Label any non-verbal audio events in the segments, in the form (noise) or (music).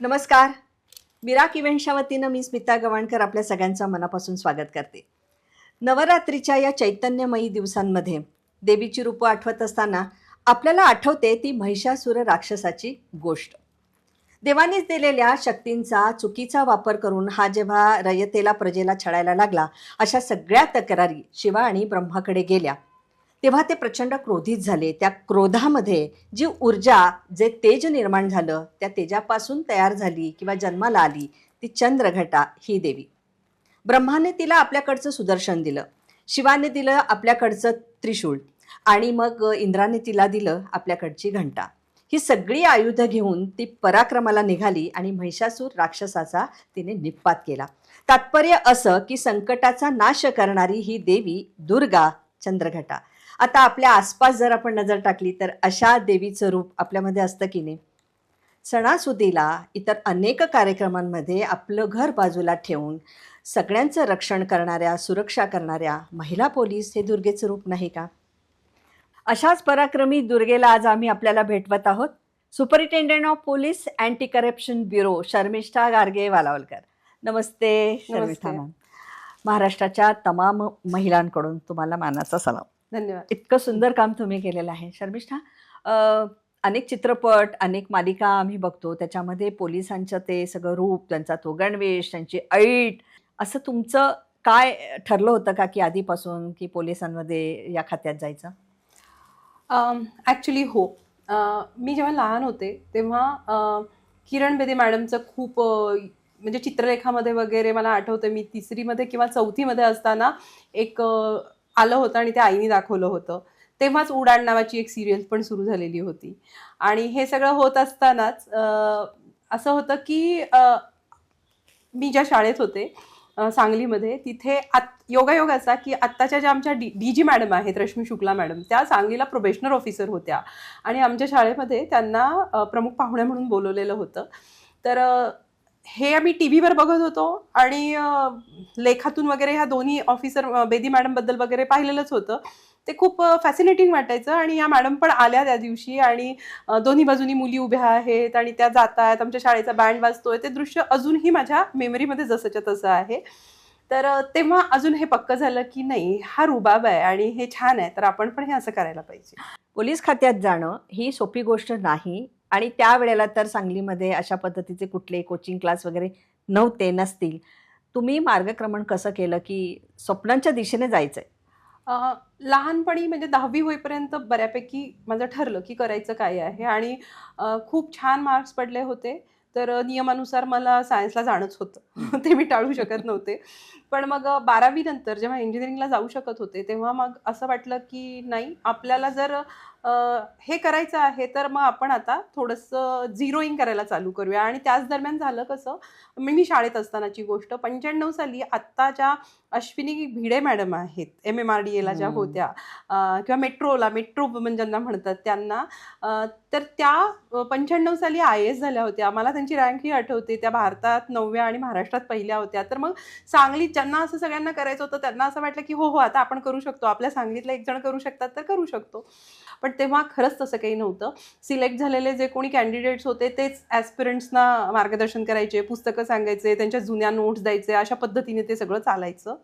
नमस्कार. विराक इव्हेंटच्या वतीनं मी स्मिता गवाणकर आपल्या सगळ्यांचं मनापासून स्वागत करते. नवरात्रीच्या या चैतन्यमयी दिवसांमध्ये देवीची रूपं आठवत असताना आपल्याला आठवते ती महिषासुर राक्षसाची गोष्ट. देवानीच दिलेल्या शक्तींचा चुकीचा वापर करून हा जेव्हा रयतेला प्रजेला छळायला लागला अशा सगळ्या तक्रारी शिवा आणि ब्रह्माकडे गेल्या. तेव्हा ते प्रचंड क्रोधित झाले. त्या क्रोधामध्ये जी ऊर्जा जे तेज निर्माण झालं त्या तेजापासून तयार झाली किंवा जन्माला आली ती चंद्रघटा ही देवी. ब्रह्माने तिला आपल्याकडचं सुदर्शन दिलं. शिवाने दिलं आपल्याकडचं त्रिशूळ आणि मग इंद्राने तिला दिलं आपल्याकडची घंटा. ही सगळी आयुधं घेऊन ती पराक्रमाला निघाली आणि महिषासूर राक्षसाचा तिने निपात केला. तात्पर्य असं की संकटाचा नाश करणारी ही देवी दुर्गा चंद्रघटा. आता आपल्या आसपास जर आपण नजर टाकली तर अशा देवीचं रूप आपल्यामध्ये असतं की नाही? सणासुदीला इतर अनेक कार्यक्रमांमध्ये आपलं घर बाजूला ठेवून सगळ्यांचं रक्षण करणाऱ्या सुरक्षा करणाऱ्या महिला पोलीस हे दुर्गेचं रूप नाही का? अशाच पराक्रमी दुर्गेला आज आम्ही आपल्याला भेटवत आहोत. Superintendent of police anti corruption bureau Sharmishtha Garge Walawalkar. Namaste Sharmishtha ma'am. महाराष्ट्राच्या तमाम महिलांकडून तुम्हाला मानाचा सलाम. धन्यवाद. इतकं सुंदर काम तुम्ही केलेलं आहे. शर्मिष्ठा अनेक चित्रपट अनेक मालिका आम्ही बघतो. त्याच्यामध्ये पोलिसांचं ते सगळं रूप त्यांचा तो गणवेश त्यांची ऐट असं तुमचं काय ठरलं होतं का की आधीपासून की पोलिसांमध्ये या खात्यात जायचं? ॲक्च्युली हो. मी जेव्हा लहान होते तेव्हा किरण बेदे मॅडमचं खूप म्हणजे चित्रलेखामध्ये वगैरे मला आठवतं मी तिसरीमध्ये किंवा चौथीमध्ये असताना एक आलं होतं आणि त्या आईने दाखवलं होतं. तेव्हाच उडाण नावाची एक सिरियल पण सुरू झालेली होती. आणि हे सगळं होत असतानाच असं होतं की मी ज्या शाळेत होते सांगलीमध्ये तिथे आत योगायोग असा की आत्ताच्या ज्या आमच्या डी डी जी मॅडम आहेत रश्मी शुक्ला मॅडम त्या सांगलीला प्रोबेशनर ऑफिसर होत्या. आणि आमच्या शाळेमध्ये त्यांना प्रमुख पाहुण्या म्हणून बोलवलेलं होतं. तर हे आम्ही टी व्हीवर बघत होतो आणि लेखातून वगैरे ह्या दोन्ही ऑफिसर बेदी मॅडमबद्दल वगैरे पाहिलेलंच होतं. ते खूप फॅसिनेटिंग वाटायचं आणि या मॅडम पण आल्या त्या दिवशी आणि दोन्ही बाजूनी मुली उभ्या आहेत आणि त्या जात आहेत आमच्या शाळेचा बँड वाजतोय. ते दृश्य अजूनही माझ्या मेमरीमध्ये जसंच्या तसं आहे. तर तेव्हा अजून हे पक्क झालं की नाही हा रुबाब आहे आणि हे छान आहे तर आपण पण हे असं करायला पाहिजे. पोलीस खात्यात जाणं ही सोपी गोष्ट नाही आणि त्यावेळेला तर सांगलीमध्ये अशा पद्धतीचे कुठले कोचिंग क्लास वगैरे नव्हते नसतील. तुम्ही मार्गक्रमण कसं केलं की स्वप्नांच्या दिशेने जायचंय? अ, लहानपणी म्हणजे दहावी होईपर्यंत बऱ्यापैकी माझं ठरलं की करायचं काय आहे आणि खूप छान मार्क्स पडले होते. तर नियमानुसार मला सायन्सला जाणंच होतं. ते मी टाळू शकत नव्हते. पण मग अ, बारावी नंतर जेव्हा इंजिनिअरिंगला जाऊ शकत होते तेव्हा मग असं वाटलं की नाही आपल्याला जर हे करायचं आहे तर मग आपण आता थोडंसं झिरोईंग करायला चालू करूया. आणि त्याच दरम्यान झालं कसं मी मी शाळेत असतानाची गोष्ट पंच्याण्णव साली आत्ताच्या अश्विनी भिडे मॅडम आहेत एम एम आर डी एला ज्या. होत्या किंवा मेट्रोला मेट्रो वुमन ज्यांना म्हणतात त्यांना तर त्या पंच्याण्णव साली आय एस झाल्या होत्या. मला त्यांची रँकही आठवते. त्या भारतात नवव्या आणि महाराष्ट्रात पहिल्या होत्या. तर मग सांगलीत ज्यांना असं सगळ्यांना करायचं होतं त्यांना असं वाटलं की हो हो आता आपण करू शकतो. आपल्या सांगलीतला एक जण करू शकतात तर करू शकतो. पण पण तेव्हा खरंच तसं काही नव्हतं. सिलेक्ट झालेले जे कोणी कॅन्डिडेट्स होते तेच ॲस्पिरंट्सना मार्गदर्शन करायचे पुस्तकं सांगायचे त्यांच्या जुन्या नोट्स द्यायचे अशा पद्धतीने ते सगळं चालायचं.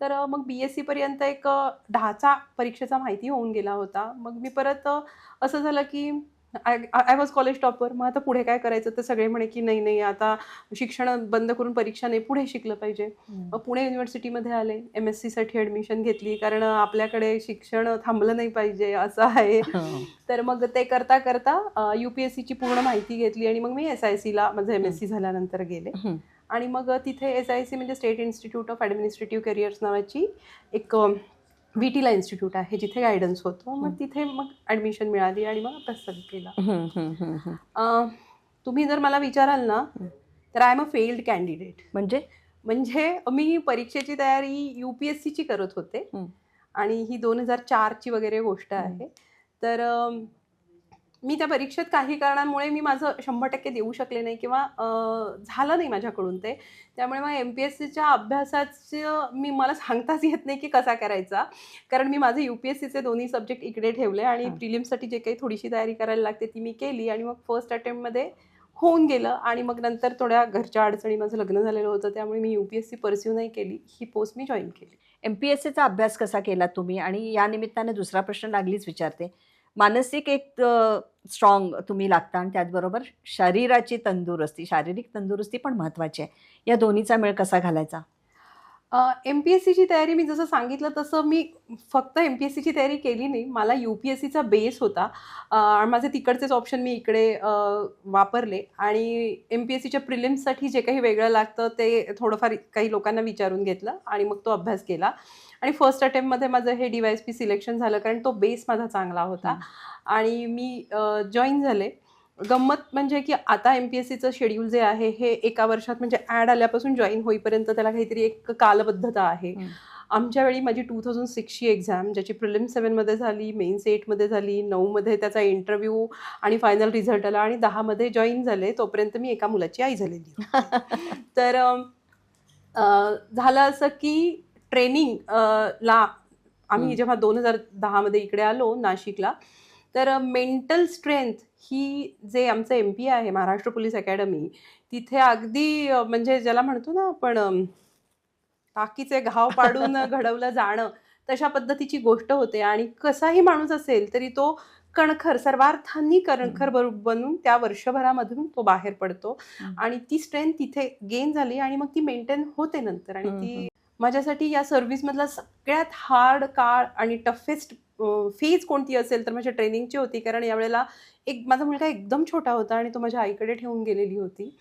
तर मग बी एस सीपर्यंत एक अ, दहाचा परीक्षेचा माहिती होऊन गेला होता. मग मी परत असं झालं की I I was college topper मग आता पुढे काय करायचं? तर सगळे म्हणे की नाही नाही आता शिक्षण बंद करून परीक्षा नाही पुढे शिकलं पाहिजे. मग पुणे युनिव्हर्सिटीमध्ये आले. एम एस सीसाठी ॲडमिशन घेतली. कारण आपल्याकडे शिक्षण थांबलं नाही पाहिजे असं आहे. (laughs) तर मग ते करता करता यू पी एस सीची पूर्ण माहिती घेतली आणि मग मी एस आय सीला माझं एम एस सी झाल्यानंतर गेले. आणि मग तिथे एस आय सी म्हणजे state institute of administrative careers नावाची एक व्ही टीला इन्स्टिट्यूट आहे जिथे गायडन्स होतो मग. तिथे मग ॲडमिशन मिळाली आणि मग अभ्यास केला तुम्ही जर मला विचाराल ना. तर I am a failed candidate म्हणजे म्हणजे मी परीक्षेची तयारी यू पी एस सीची करत होते. आणि ही दोन हजार चारची वगैरे गोष्ट. आहे तर मी त्या परीक्षेत काही कारणांमुळे मी माझं शंभर टक्के देऊ शकले नाही किंवा झालं नाही माझ्याकडून ते. त्यामुळे मग एम पी एस सीच्या अभ्यासाचं मी मला सांगताच येत नाही की कसा करायचा. कारण मी माझे यू पी एस सीचे दोन्ही सब्जेक्ट इकडे ठेवले आणि. प्रिलिम्ससाठी जे काही थोडीशी तयारी करायला लागते ती मी केली आणि मग फर्स्ट अटेम्प्टमध्ये होऊन गेलं आणि मग नंतर थोड्या घरच्या अडचणी माझं लग्न झालेलं होतं त्यामुळे मी U P S C pursue नाही केली. ही पोस्ट मी जॉईन केली. एम पी एस सीचा अभ्यास कसा केला तुम्ही? आणि या निमित्ताने दुसरा प्रश्न लागलीच विचारते. मानसिक एक स्ट्रॉंग तुम्ही लागता आणि त्याचबरोबर शरीराची तंदुरुस्ती शारीरिक तंदुरुस्ती पण महत्त्वाची आहे. या दोन्हीचा मेळ कसा घालायचा? एम पी एस सीची तयारी मी जसं सांगितलं तसं मी फक्त एम पी एस सीची तयारी केली नाही. मला यू पी एस सीचा बेस होता. आणि माझे तिकडचेच ऑप्शन मी इकडे वापरले. आणि एम पी एस सीच्या प्रिलिम्ससाठी जे काही वेगळं लागतं ते थोडंफार काही लोकांना विचारून घेतलं आणि मग तो अभ्यास केला. आणि फर्स्ट अटेम्प्टमध्ये माझं हे D Y S P selection झालं कारण तो बेस माझा चांगला होता आणि मी जॉईन झाले गंमत म्हणजे की आता एम पी एस सीचं शेड्यूल जे आहे हे एका वर्षात म्हणजे ॲड आल्यापासून जॉईन होईपर्यंत त्याला काहीतरी एक कालबद्धता आहे. आमच्या वेळी माझी टू थाउजंड सिक्सची एक्झाम ज्याची प्रिलिम सेवनमध्ये झाली मेन्स एटमध्ये झाली नऊमध्ये त्याचा इंटरव्ह्यू आणि फायनल रिझल्ट आला आणि दहामध्ये जॉईन झाले तोपर्यंत मी एका मुलाची आई झालेली. (laughs) तर झालं असं की ट्रेनिंग ला आम्ही. जेव्हा दोन हजार दहामध्ये इकडे आलो नाशिकला तर मेंटल स्ट्रेंथ ही जे आमचं एम पी आहे महाराष्ट्र पोलीस अकॅडमी तिथे अगदी म्हणजे ज्याला म्हणतो ना आपण टाकीचे घाव पाडून (laughs) घडवलं जाणं तशा पद्धतीची गोष्ट होते आणि कसाही माणूस असेल तरी तो कणखर सर्वार्थांनी कणखर बनून त्या वर्षभरामधून तो बाहेर पडतो. आणि ती स्ट्रेंथ तिथे गेन झाली आणि मग ती मेंटेन होते नंतर आणि ती. माझ्यासाठी या सर्व्हिसमधला सगळ्यात हार्ड काळ आणि टफेस्ट फेज कोणती असेल तर माझ्या ट्रेनिंगची होती. कारण यावेळेला एक माझा मुलगा एकदम छोटा होता आणि तो माझ्या आईकडे ठेवून गेलेली होती.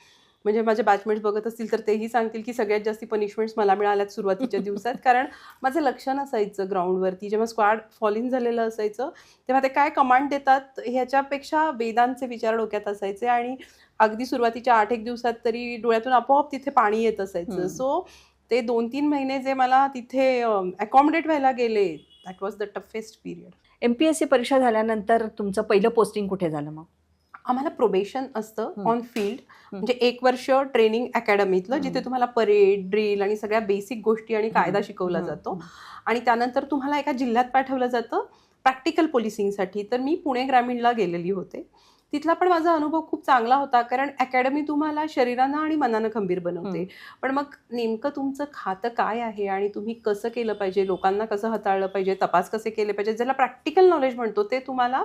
म्हणजे माझे बॅचमेट्स बघत असतील तर तेही सांगतील की सगळ्यात जास्ती पनिशमेंट्स मला मिळाल्यात सुरुवातीच्या (laughs) दिवसात. कारण माझं लक्ष नसायचं ग्राउंडवरती जेव्हा स्क्वॉड फॉलिन झालेलं असायचं तेव्हा ते काय कमांड देतात ह्याच्यापेक्षा वेदांचे विचार डोक्यात असायचे. आणि अगदी सुरुवातीच्या आठ एक दिवसात तरी डोळ्यातून आपोआप तिथे पाणी येत असायचं. सो ते दोन तीन महिने जे मला तिथे अकॉमडेट व्हायला गेले that was the toughest period M P S C परीक्षा झाल्यानंतर तुमचं पहिलं पोस्टिंग कुठे झालं मग? आम्हाला प्रोबेशन असतं. ऑन फील्ड म्हणजे एक वर्ष ट्रेनिंग अकॅडमीतलं. जिथे तुम्हाला परेड ड्रिल आणि सगळ्या बेसिक गोष्टी आणि कायदा शिकवला जातो. आणि त्यानंतर तुम्हाला एका जिल्ह्यात पाठवलं जातं प्रॅक्टिकल पोलिसिंगसाठी तर मी पुणे ग्रामीणला गेलेली होते. तिथला पण माझा अनुभव खूप चांगला होता कारण अकॅडमी तुम्हाला शरीरानं आणि मनानं खंबीर बनवते. पण मग नेमकं तुमचं खातं काय आहे आणि तुम्ही कसं केलं पाहिजे? लोकांना कसं हाताळलं पाहिजे? तपास कसे केले पाहिजे? ज्याला प्रॅक्टिकल नॉलेज म्हणतो ते तुम्हाला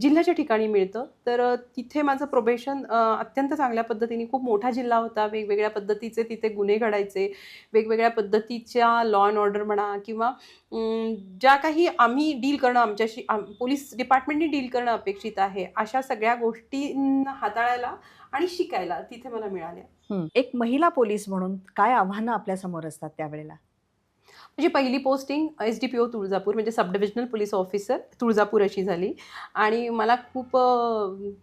जिल्ह्याच्या ठिकाणी मिळतं. तर तिथे माझं प्रोबेशन अत्यंत चांगल्या पद्धतीने खूप मोठा जिल्हा होता. वेगवेगळ्या पद्धतीचे तिथे गुन्हे घडायचे. वेगवेगळ्या पद्धतीच्या लॉ अँड ऑर्डर म्हणा किंवा ज्या काही आम्ही डील करणं आमच्याशी आम- पोलीस डिपार्टमेंटनी डील करणं अपेक्षित आहे अशा सगळ्या गोष्टींना हाताळायला आणि शिकायला तिथे मला मिळाल्या. एक महिला पोलीस म्हणून काय आव्हानं आपल्यासमोर असतात त्यावेळेला? माझी पहिली posting S D P O Tuljapur म्हणजे sub divisional police officer Tuljapur अशी झाली. आणि मला खूप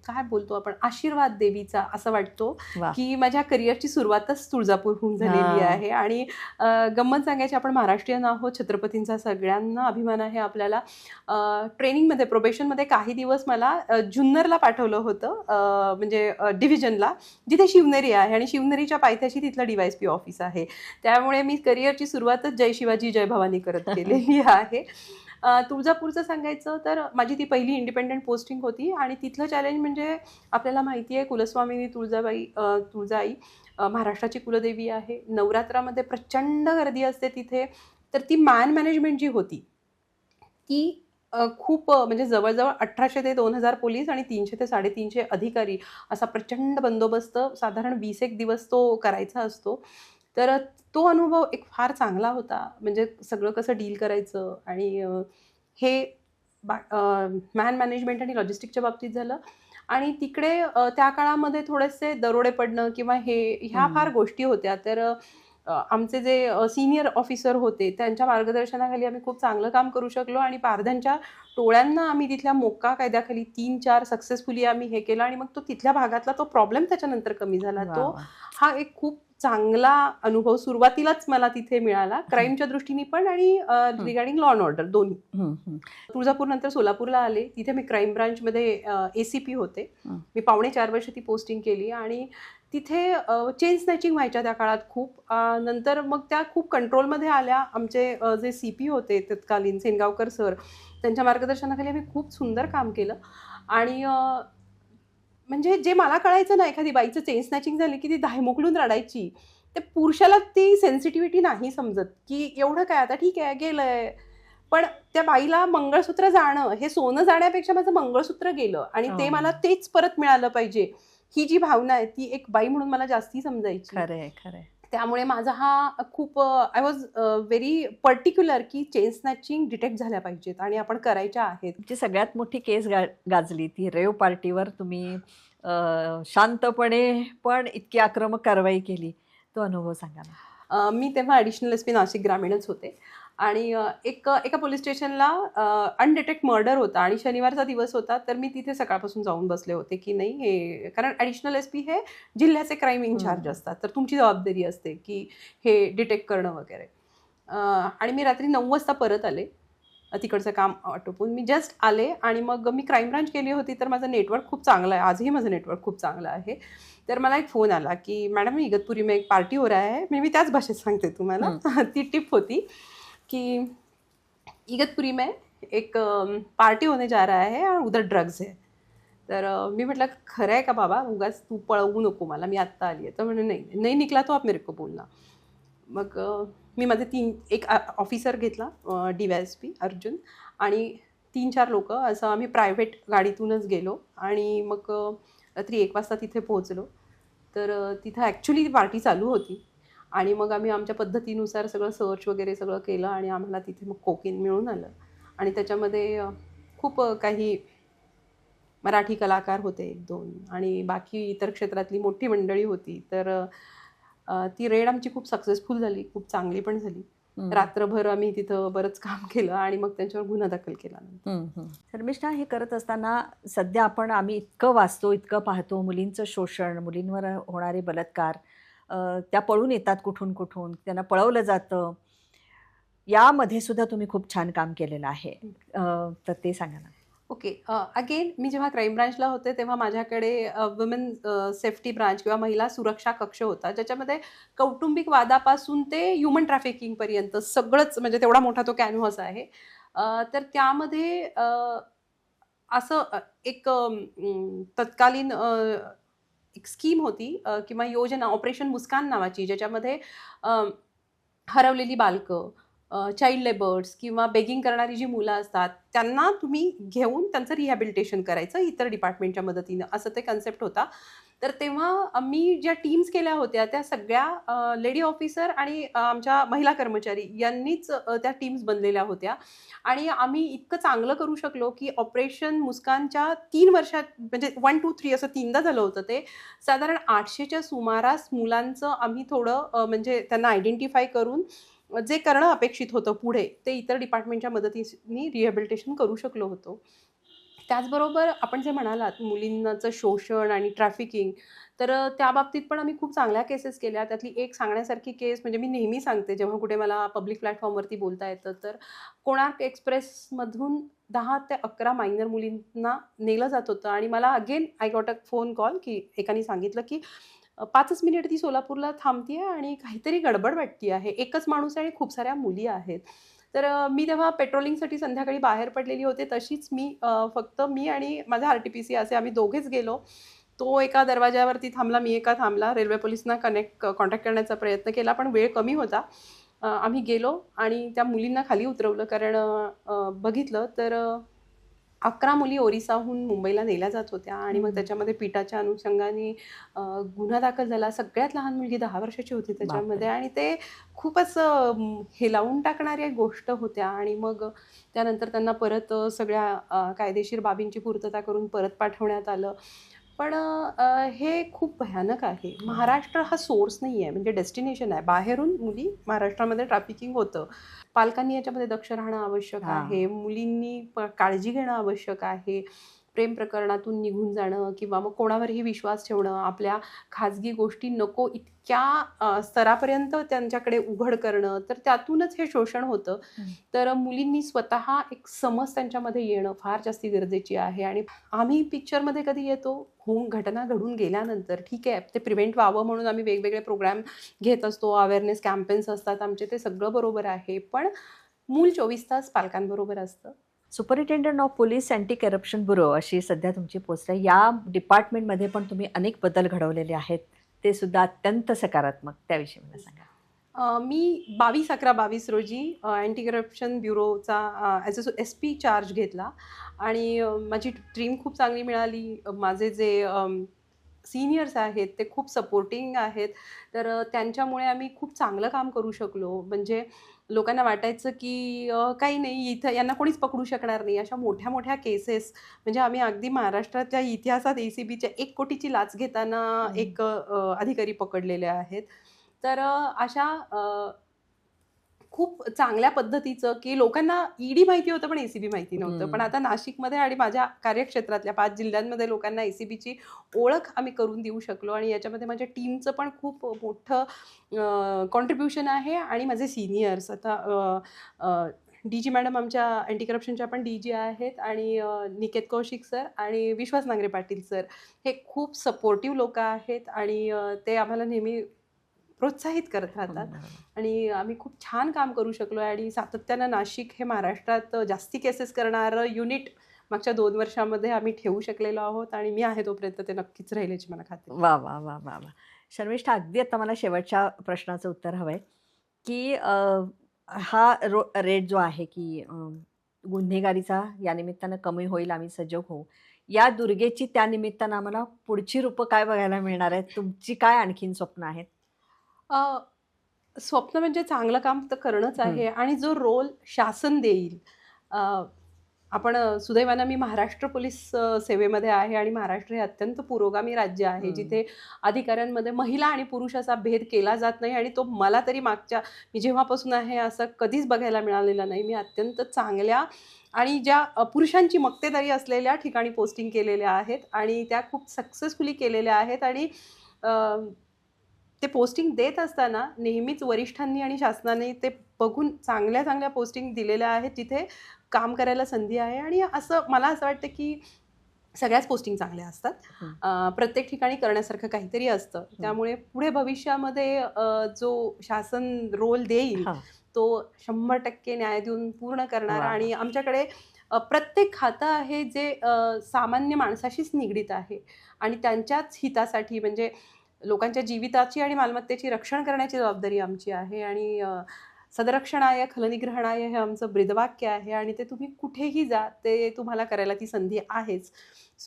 काय बोलतो आपण आशीर्वाद देवीचा असं वाटतो. की माझ्या करिअरची सुरुवातच तुळजापूरहून झालेली. आहे. आणि गंमत सांगायची आपण महाराष्ट्रीयन आहोत छत्रपतींचा सगळ्यांना अभिमान आहे आपल्याला. ट्रेनिंगमध्ये प्रोबेशनमध्ये काही दिवस मला जुन्नरला पाठवलं होतं म्हणजे डिव्हिजनला जिथे शिवनेरी आहे. आणि शिवनेरीच्या पायथ्याशी तिथलं डीवायस पी ऑफिस आहे. त्यामुळे मी करिअरची सुरुवातच जय शिवाजी जय भवानी करत (laughs) केलेली आहे. तुळजापूरचं सांगायचं तर माझी ती पहिली इंडिपेंडंट पोस्टिंग होती आणि तिथलं चॅलेंज म्हणजे आपल्याला माहिती आहे कुलस्वामिनी तुळजाबाई तुळजाई महाराष्ट्राची कुलदेवी आहे. नवरात्रामध्ये प्रचंड गर्दी असते तिथे. तर ती मॅन मॅनेजमेंट जी होती ती खूप म्हणजे जवळजवळ अठराशे ते दोन हजार पोलीस आणि तीनशे ते साडेतीनशे अधिकारी असा प्रचंड बंदोबस्त साधारण वीस एक दिवस तो करायचा असतो. तर तो अनुभव एक फार चांगला होता म्हणजे सगळं कसं डील करायचं आणि हे बा मॅन मॅनेजमेंट आणि लॉजिस्टिकच्या बाबतीत झालं आणि तिकडे त्या काळामध्ये थोडेसे दरोडे पडणं किंवा हे ह्या. फार गोष्टी होत्या तर आमचे जे सिनियर ऑफिसर होते त्यांच्या मार्गदर्शनाखाली आम्ही खूप चांगलं काम करू शकलो आणि पारध्यांच्या टोळ्यांना आम्ही तिथल्या मोक्का कायद्याखाली तीन चार सक्सेसफुली आम्ही हे केलं आणि मग तो तिथल्या भागातला तो प्रॉब्लेम त्याच्यानंतर कमी झाला तो. हा एक खूप चांगला अनुभव सुरुवातीलाच मला तिथे मिळाला. क्राईमच्या दृष्टीने पण आणि रिगार्डिंग लॉ अँड ऑर्डर दोन्ही. तुळजापूर नंतर सोलापूरला आले. तिथे मी क्राईम ब्रांचमध्ये ए सी पी होते. मी पावणे चार वर्ष ती पोस्टिंग केली आणि तिथे चेन स्नॅचिंग व्हायच्या त्या काळात खूप नंतर मग त्या खूप कंट्रोलमध्ये आल्या. आमचे जे सी पी होते तत्कालीन सेनगावकर सर त्यांच्या मार्गदर्शनाखाली आम्ही खूप सुंदर काम केलं. आणि म्हणजे जे मला कळायचं ना एखादी बाईचं चेन स्नॅचिंग झाली की ती धायमोकलून रडायची ते पुरुषाला ती सेन्सिटिव्हिटी नाही समजत की एवढं काय आता ठीक आहे गेलंय. पण त्या बाईला मंगळसूत्र जाणं हे सोनं जाण्यापेक्षा माझं मंगळसूत्र गेलं आणि ते हो. मला तेच परत मिळालं पाहिजे. ही जी भावना आहे ती एक बाई म्हणून मला जास्ती समजायची. खरंय खरंय. त्यामुळे माझा हा खूप आय वॉज व्हेरी पर्टिक्युलर की चेन स्नॅचिंग डिटेक्ट झाल्या पाहिजेत आणि आपण करायच्या आहेत. तुमची सगळ्यात मोठी केस गा गाजली. ती रेव पार्टीवर तुम्ही शांतपणे पण इतकी आक्रमक कारवाई केली. तो अनुभव सांगा मी तेव्हा ॲडिशनल एस पी नाशिक ग्रामीणच होते. आणि एक एका पोलीस स्टेशनला अनडिटेक्ट मर्डर होता आणि शनिवारचा दिवस होता तर मी तिथे सकाळपासून जाऊन बसले होते की नाही हे कारण ॲडिशनल एस पी हे जिल्ह्याचे क्राईम इन्चार्ज. असतात. तर तुमची जबाबदारी असते की हे डिटेक्ट करणं वगैरे. आणि मी रात्री नऊ वाजता परत आले. तिकडचं काम आटोपून. मी जस्ट आले आणि मग मी क्राईम ब्रांच केली होती तर माझं नेटवर्क खूप चांगलं आहे. आजही माझं नेटवर्क खूप चांगलं आहे. तर मला एक फोन आला की मॅडम इगतपुरी में एक पार्टी हो रहा है. मी त्याच भाषेत सांगते तुम्हाला. (laughs) ती टिप होती. कि इगतपुरी में एक पार्टी होने जा रहा है और उधर ड्रग्स है। तर मी म्हटलं खरं आहे का बाबा? उगाच तू पळवू नको मला मी आत्ता आली आहे. तर म्हणजे नाही नाही निकला तो आप मेरे को बोलना. मग मी माझे तीन एक ऑफिसर घेतला D Y S P Arjun आणि तीन चार लोक. असं आम्ही प्रायव्हेट गाडीतूनच गेलो आणि मग रात्री एक वाजता तिथे पोहोचलो. तर तिथं ॲक्च्युली पार्टी चालू होती. आणि मग आम्ही आमच्या पद्धतीनुसार सगळं सर्च वगैरे सगळं केलं आणि आम्हाला तिथे मग कोकीन मिळून आलं आणि त्याच्यामध्ये खूप काही मराठी कलाकार होते एक दोन आणि बाकी इतर क्षेत्रातली मोठी मंडळी होती तर ती रेड आमची खूप सक्सेसफुल झाली खूप चांगली पण झाली. रात्रभर आम्ही तिथं बरंच काम केलं आणि मग त्यांच्यावर गुन्हा दाखल केला. शर्मिष्ठा हे करत असताना सध्या आपण आम्ही इतकं वाचतो इतकं पाहतो मुलींचं शोषण मुलींवर होणारे बलात्कार त्या पळून येतात कुठून कुठून त्यांना पळवलं जातं. यामध्ये सुद्धा तुम्ही खूप छान काम केलेलं आहे. तर ते सांगा ना. ओके. अगेन मी जेव्हा क्राईम ब्रांचला होते तेव्हा माझ्याकडे वुमेन सेफ्टी ब्रांच किंवा महिला सुरक्षा कक्ष होता ज्याच्यामध्ये कौटुंबिक वादापासून ते ह्युमन ट्रॅफिकिंगपर्यंत सगळंच म्हणजे तेवढा मोठा तो कॅनव्हास आहे. तर त्यामध्ये असं एक तत्कालीन एक स्कीम होती किंवा योजना ऑपरेशन मुस्कान नावाची ज्याच्यामध्ये हरवलेली बालकं चाइल्ड लेबर्स किंवा बेगिंग करणारी जी मुलं असतात त्यांना तुम्ही घेऊन त्यांचं रिहॅबिलिटेशन करायचं इतर डिपार्टमेंटच्या मदतीनं. असं ते कन्सेप्ट होता. तर तेव्हा आम्ही ज्या टीम्स केल्या होत्या त्या सगळ्या लेडी ऑफिसर आणि आमच्या महिला कर्मचारी यांनीच त्या टीम्स बनलेल्या होत्या. आणि आम्ही इतकं चांगलं करू शकलो की ऑपरेशन मुस्कानच्या तीन वर्षात म्हणजे वन टू थ्री असं तीनदा झालं होतं ते. साधारण आठशेच्या सुमारास मुलांचं आम्ही थोडं म्हणजे त्यांना आयडेंटिफाय करून जे करणं अपेक्षित होतं पुढे ते इतर डिपार्टमेंटच्या मदतीने रिहॅबिलिटेशन करू शकलो होतो. त्याचबरोबर आपण जे म्हणालात मुलींचं शोषण आणि ट्रॅफिकिंग तर त्या बाबतीत पण आम्ही खूप चांगल्या केसेस केल्या. त्यातली एक सांगण्यासारखी केस म्हणजे मी नेहमी सांगते जेव्हा कुठे मला पब्लिक प्लॅटफॉर्मवरती बोलता येतं तर कोणार्क एक्सप्रेसमधून दहा ते अकरा मायनर मुलींना नेलं जात होतं. आणि मला again I got a phone call की एकाने सांगितलं की पाचच मिनिट ती सोलापूरला थांबते आणि काहीतरी गडबड वाटती आहे. एकच माणूस आहे आणि खूप साऱ्या मुली आहेत. तर मी तेव्हा पेट्रोलिंगसाठी संध्याकाळी बाहेर पडलेली होते. तशीच मी फक्त मी आणि माझा आर टी पी सी असे आम्ही दोघेच गेलो. तो एका दरवाज्यावरती थांबला मी एका थांबला. रेल्वे पोलिसांना कनेक्ट कॉन्टॅक्ट करण्याचा प्रयत्न केला पण वेळ कमी होता. आम्ही गेलो आणि त्या मुलींना खाली उतरवलं कारण बघितलं तर अकरा मुली ओरिसाहून मुंबईला नेल्या जात होत्या आणि मग. त्याच्यामध्ये पिठाच्या अनुषंगाने गुन्हा दाखल झाला. सगळ्यात लहान मुलगी दहा वर्षाची होती त्याच्यामध्ये आणि ते खूपच हेलावून टाकणाऱ्या गोष्ट होत्या. आणि मग त्यानंतर त्यांना परत सगळ्या कायदेशीर बाबींची पूर्तता करून परत पाठवण्यात आलं. पण हे खूप भयानक आहे. महाराष्ट्र हा सोर्स नाही आहे म्हणजे डेस्टिनेशन आहे. बाहेरून मुली महाराष्ट्रामध्ये ट्रॅफिकिंग होतं. पालकांनी याच्यामध्ये दक्ष राहणं आवश्यक. आहे. मुलींनी काळजी घेणं आवश्यक आहे. प्रेम प्रकरणातून निघून जाणं किंवा मग कोणावरही विश्वास ठेवणं आपल्या खाजगी गोष्टी नको इतक्या स्तरापर्यंत त्यांच्याकडे उघड करणं तर त्यातूनच हे शोषण होतं. तर मुलींनी स्वतः एक समज त्यांच्यामध्ये येणं फार जास्ती गरजेची आहे आणि आम्ही पिक्चरमध्ये कधी येतो होऊन घटना घडून गेल्यानंतर ठीक आहे ते प्रिव्हेंट व्हावं म्हणून आम्ही वेगवेगळे प्रोग्राम घेत असतो अवेअरनेस कॅम्पेन्स असतात आमचे ते सगळं बरोबर आहे. पण मूल चोवीस तास पालकांबरोबर असतं. Superintendent of police anti corruption bureau अशी सध्या तुमची पोस्ट आहे. या डिपार्टमेंटमध्ये पण तुम्ही अनेक बदल घडवलेले आहेत. ते सुद्धा अत्यंत सकारात्मक. त्याविषयी मला सांगा. मी बावीस अकरा बावीस रोजी anti corruption ब्युरोचा as a S P charge घेतला. आणि माझी ड्रीम खूप चांगली मिळाली. माझे जे सिनियर्स आहेत ते खूप सपोर्टिंग आहेत. तर त्यांच्यामुळे आम्ही खूप चांगलं काम करू शकलो. म्हणजे लोकांना वाटायचं की काही नाही इथं यांना कोणीच पकडू शकणार नाही. अशा मोठ्या मोठ्या केसेस म्हणजे आम्ही अगदी महाराष्ट्राच्या इतिहासात ए सी बीच्या एक कोटीची लाच घेताना. एक अधिकारी पकडलेले आहेत. तर अशा खूप चांगल्या पद्धतीचं की लोकांना ईडी माहिती होतं पण एसीबी माहिती नव्हतं. पण आता नाशिकमध्ये आणि माझ्या कार्यक्षेत्रातल्या पाच जिल्ह्यांमध्ये लोकांना एसीबीची ओळख आम्ही करून देऊ शकलो. आणि याच्यामध्ये माझ्या टीमचं पण खूप मोठं कॉन्ट्रीब्युशन आहे. आणि माझे सिनियर्स आता डी जी मॅडम आमच्या अँटी करप्शनच्या पण डी जी आहेत. आणि निकेत कौशिक सर आणि विश्वास नांगरे पाटील सर हे खूप सपोर्टिव्ह लोक आहेत. आणि ते आम्हाला नेहमी प्रोत्साहित करत राहतात. आणि आम्ही खूप छान काम करू शकलो आहे आणि सातत्यानं नाशिक हे महाराष्ट्रात जास्ती केसेस करणारं युनिट मागच्या दोन वर्षामध्ये आम्ही ठेवू शकलेलो आहोत आणि मी आहे तोपर्यंत ते नक्कीच राहील याची मला खात्री. वा वा वा वा वा. शर्मिष्ठा अगदी आता मला शेवटच्या प्रश्नाचं उत्तर हवं आहे की हा रो रेट जो आहे की गुन्हेगारीचा या निमित्तानं कमी होईल आम्ही सजग होऊ. या दुर्गेची त्या निमित्तानं आम्हाला पुढची रूपं काय बघायला मिळणार आहेत? तुमची काय आणखीन स्वप्न आहेत? स्वप्न म्हणजे चांगलं काम तर करणंच आहे आणि जो रोल शासन देईल आपण सुदैवानं मी महाराष्ट्र पोलीस सेवेमध्ये आहे आणि महाराष्ट्र हे अत्यंत पुरोगामी राज्य आहे. जिथे अधिकाऱ्यांमध्ये महिला आणि पुरुष असा भेद केला जात नाही आणि तो मला तरी मागच्या मी जेव्हापासून आहे असं कधीच बघायला मिळालेला नाही मी अत्यंत चांगल्या आणि ज्या पुरुषांची मक्तेदारी असलेल्या ठिकाणी पोस्टिंग केलेल्या आहेत आणि त्या खूप सक्सेसफुली केलेल्या आहेत आणि ते पोस्टिंग देत असताना नेहमीच वरिष्ठांनी आणि शासनाने ते बघून चांगल्या चांगल्या पोस्टिंग दिलेल्या आहेत जिथे काम करायला संधी आहे. आणि असं मला असं वाटतं की सगळ्याच पोस्टिंग चांगल्या असतात. प्रत्येक ठिकाणी करण्यासारखं काहीतरी असतं. त्यामुळे पुढे भविष्यामध्ये जो शासन रोल देईल तो शंभर टक्के न्याय देऊन पूर्ण करणारा. आणि आमच्याकडे प्रत्येक खातं आहे जे सामान्य माणसाशीच निगडीत आहे. आणि त्यांच्याच हितासाठी म्हणजे लोकांच्या जीविताची आणि मालमत्तेची रक्षण करण्याची जबाबदारी आमची आहे आणि सदरक्षणाय खलनिग्रहणाय हे आमचं ब्रीदवाक्य आहे आणि ते तुम्ही कुठेही जा ते तुम्हाला करायला ती संधी आहेच.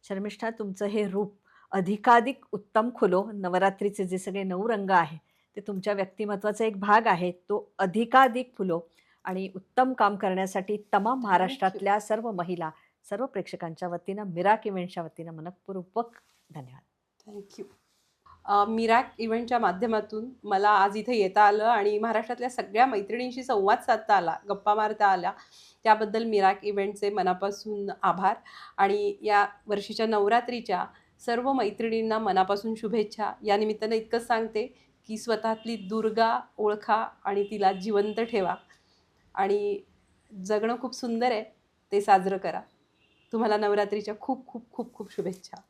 शर्मिष्ठा तुमचं हे रूप अधिकाधिक उत्तम खुलो नवरात्रीचे जे सगळे नऊ रंग आहे ते तुमच्या व्यक्तिमत्वाचा एक भाग आहे तो अधिकाधिक फुलो आणि उत्तम काम करण्यासाठी तमाम महाराष्ट्रातल्या सर्व महिला सर्व प्रेक्षकांच्या वतीनं मिराक इव्हेंटच्या वतीनं मनपूर्वक धन्यवाद. थँक्यू मिरॅक इव्हेंटच्या माध्यमातून मला आज इथे येता आलं आणि महाराष्ट्रातल्या सगळ्या मैत्रिणींशी संवाद साधता आला गप्पा मारता आल्या. त्याबद्दल मिरॅक इव्हेंटचे मनापासून आभार आणि या वर्षीच्या नवरात्रीच्या सर्व मैत्रिणींना मनापासून शुभेच्छा. या निमित्तानं इतकंच सांगते की स्वतःतली दुर्गा ओळखा आणि तिला जिवंत ठेवा आणि जगणं खूप सुंदर आहे ते साजरं करा. तुम्हाला नवरात्रीच्या खूप खूप खूप खूप शुभेच्छा.